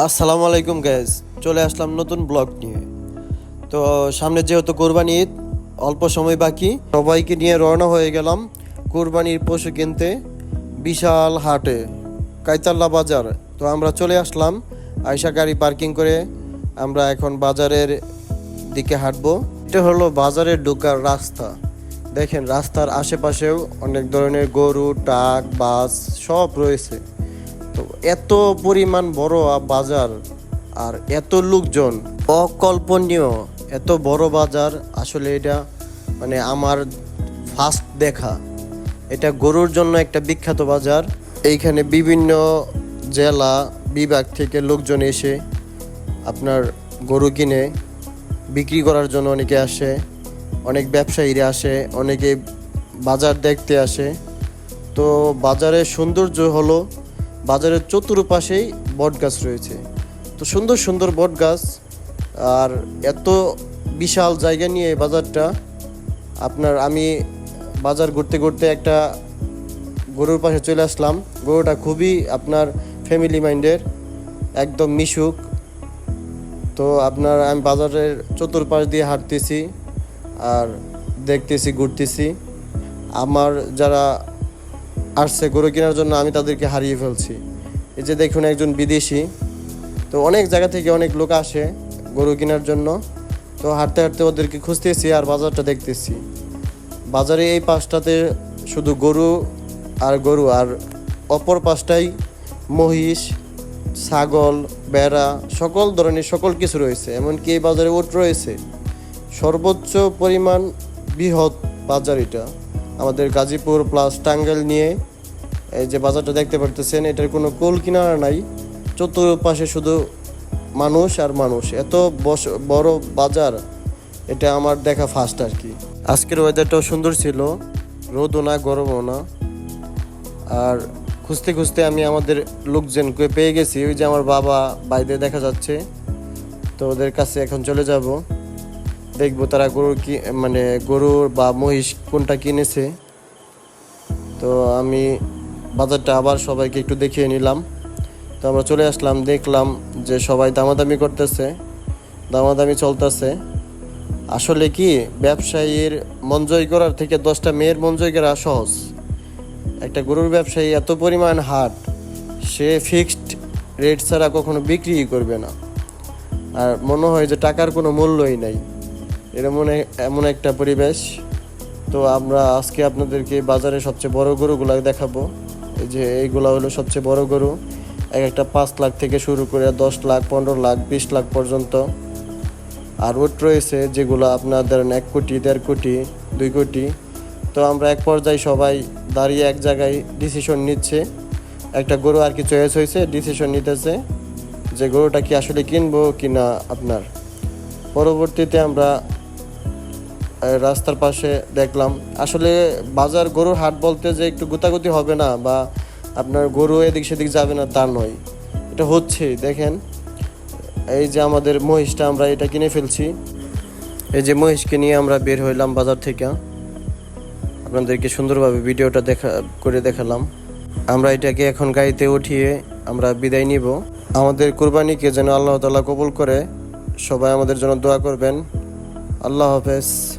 আসসালামু আলাইকুম গ্যাস চলে আসলাম নতুন ব্লগ নিয়ে। তো সামনে যেহেতু কোরবানি ঈদ, অল্প সময় বাকি, সবাইকে নিয়ে রওনা হয়ে গেলাম কোরবানির পশু কিনতে বিশাল হাটে, কাইতাল্লা বাজার। তো আমরা চলে আসলাম আয়সা গাড়ি পার্কিং করে আমরা এখন বাজারের দিকে হাঁটবো। এটা হলো বাজারের ঢোকার রাস্তা। দেখেন, রাস্তার আশেপাশেও অনেক ধরনের গরু ট্রাক বাস সব রয়েছে। তো এত পরিমাণ বড় বাজার আর এত লোকজন অকল্পনীয়, এত বড় বাজার, আসলে এটা মানে আমার ফার্স্ট দেখা। এটা গরুর জন্য একটা বিখ্যাত বাজার। এইখানে বিভিন্ন জেলা বিভাগ থেকে লোকজন এসে আপনার গরু কিনে বিক্রি করার জন্য অনেকে আসে, অনেক ব্যবসায়ীরা আসে, অনেকে বাজার দেখতে আসে। তো বাজারের সৌন্দর্য হলো বাজারের চতুর্পাশেই বট গাছ রয়েছে। তো সুন্দর সুন্দর বট গাছ আর এত বিশাল জায়গা নিয়ে বাজারটা, আপনার আমি বাজার ঘুরতে ঘুরতে একটা গরুর পাশে চলে আসলাম। গরুটা খুবই আপনার ফ্যামিলি মাইন্ডের একদম মিশুক। তো আপনার আমি বাজারের চতুর্পাশ দিয়ে হাঁটতেছি, আর দেখতেছি, ঘুরতেছি। আমার যারা আসছে, গরু কেনার জন্য আমি তাদেরকে হারিয়ে ফেলছি। এই যে দেখুন একজন বিদেশি, তো অনেক জায়গা থেকে অনেক লোক আসে গরু কেনার জন্য। তো হাঁটতে হাঁটতে ওদেরকে খুঁজতেছি আর বাজারটা দেখতেছি। বাজারে এই পাশটাতে শুধু গরু আর গরু, আর অপর পাশটাই মহিষ, ছাগল, বেড়া, সকল ধরনের সকল কিছু রয়েছে। এমনকি এই বাজারে ওট রয়েছে। সর্বোচ্চ পরিমাণ বৃহৎ বাজার এটা। আমাদের গাজীপুর প্লাস টাঙ্গাইল নিয়ে এই যে বাজারটা দেখতে পারতেছেন, এটার কোনো কোল কিনারা নাই। চতুর্পাশে শুধু মানুষ আর মানুষ। এত বড় বাজার, এটা আমার দেখা ফার্স্ট আর কি। আজকের ওয়েদারটাও সুন্দর ছিল, রোদও না, গরমও না। আর খুঁজতে খুঁজতে আমি আমাদের লোকজনকে পেয়ে গেছি। ওই যে আমার বাবা বাইরে দেখা যাচ্ছে, তো ওদের কাছে এখন চলে যাব। দেখব তারা গরুর কি মানে গরুর বা মহিষ কোনটা কিনেছে। তো আমি বাজারটা আবার সবাইকে একটু দেখিয়ে নিলাম। তো আমরা চলে আসলাম, দেখলাম যে সবাই দামাদামি করতেছে, দামাদামি চলতেছে। আসলে কি, ব্যবসায়ীর মন জয় করার থেকে দশটা মেয়ের মন জয় করা সহজ। একটা গরুর ব্যবসায়ী এত পরিমাণ হাট সে ফিক্সড রেট ছাড়া কখনো বিক্রি করবে না। আর মনে হয় যে টাকার কোনো মূল্যই নাই। এরকম এ- এমন একটা পরিবেশ। তো আমরা আজকে আপনাদেরকে বাজারে সবচেয়ে বড় গরুগুলো দেখাবো। এই যে এইগুলো হলো সবচেয়ে বড় গরু। এক একটা পাঁচ লাখ থেকে শুরু করে দশ লাখ, পনেরো লাখ, বিশ লাখ পর্যন্ত। আর ওট রয়েছে যেগুলো আপনার ধরেন এক কোটি, দেড় কোটি, দুই কোটি। তো আমরা এক পর্যায়ে সবাই দাঁড়িয়ে এক জায়গায় ডিসিশন নিচ্ছে। একটা গরু আর কি চয়েস হয়েছে ডিসিশন নিতেছে যে গরুটা কি আসলে কিনবো কি না আপনার। পরবর্তীতে আমরা রাস্তার পাশে দেখলাম। আসলে বাজার গরুর হাট বলতে যে একটু গুতাগুতি হবে না বা আপনার গরু এদিক সেদিক যাবে না তা নয়। এটা হচ্ছে, দেখেন, এই যে আমাদের মহিষটা আমরা এটা কিনে ফেলছি। এই যে মহিষকে নিয়ে আমরা বের হইলাম বাজার থেকে। আপনাদেরকে সুন্দরভাবে ভিডিওটা দেখা, করে দেখালাম। আমরা এটাকে এখন গাড়িতে উঠিয়ে আমরা বিদায় নিব। আমাদের কোরবানিকে যেন আল্লাহ তাআলা কবুল করে, সবাই আমাদের জন্য দোয়া করবেন। আল্লাহ হাফেজ।